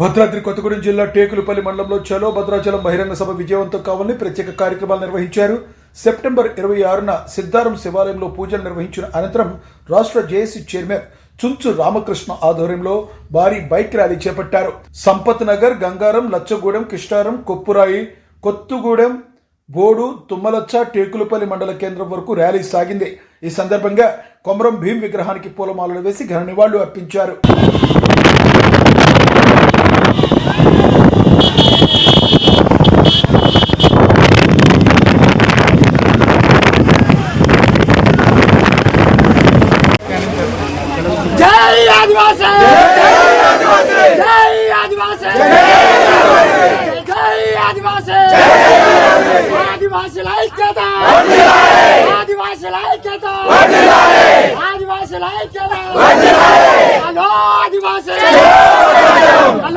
భద్రాద్రి కొత్తగూడెం జిల్లా టేకులపల్లి మండలంలో చలో భద్రాచలం బహిరంగ సభ విజయవంతం కావాలని ప్రత్యేక కార్యక్రమాలు నిర్వహించారు. సెప్టెంబర్ ఇరవై ఆరున సిద్ధారం శివాలయంలో పూజలు నిర్వహించిన అనంతరం రాష్ట్ర జేఏసీ చైర్మన్ చుంచు రామకృష్ణ ఆధ్వర్యంలో భారీ బైక్ ర్యాలీ చేపట్టారు. సంపత్ నగర్ గంగారం లచ్చగూడెం కిష్టారం కొప్పురాయి కొత్తగూడెం బోడు తుమ్మలచ్చ టేకులపల్లి మండల కేంద్రం వరకు ర్యాలీ సాగింది. ఈ సందర్భంగా కొమరం భీం విగ్రహానికి పూలమాలలు వేసి ఘన నివాళులు అర్పించారు జై ఆదివాసీ! జై ఆదివాసీ! జై ఆదివాసీ! ఆదివాసీల ఐక్యత! ఆదివాసీల ఐక్యత! ఆదివాసీల ఐక్యత! హలో ఆదివాసీ!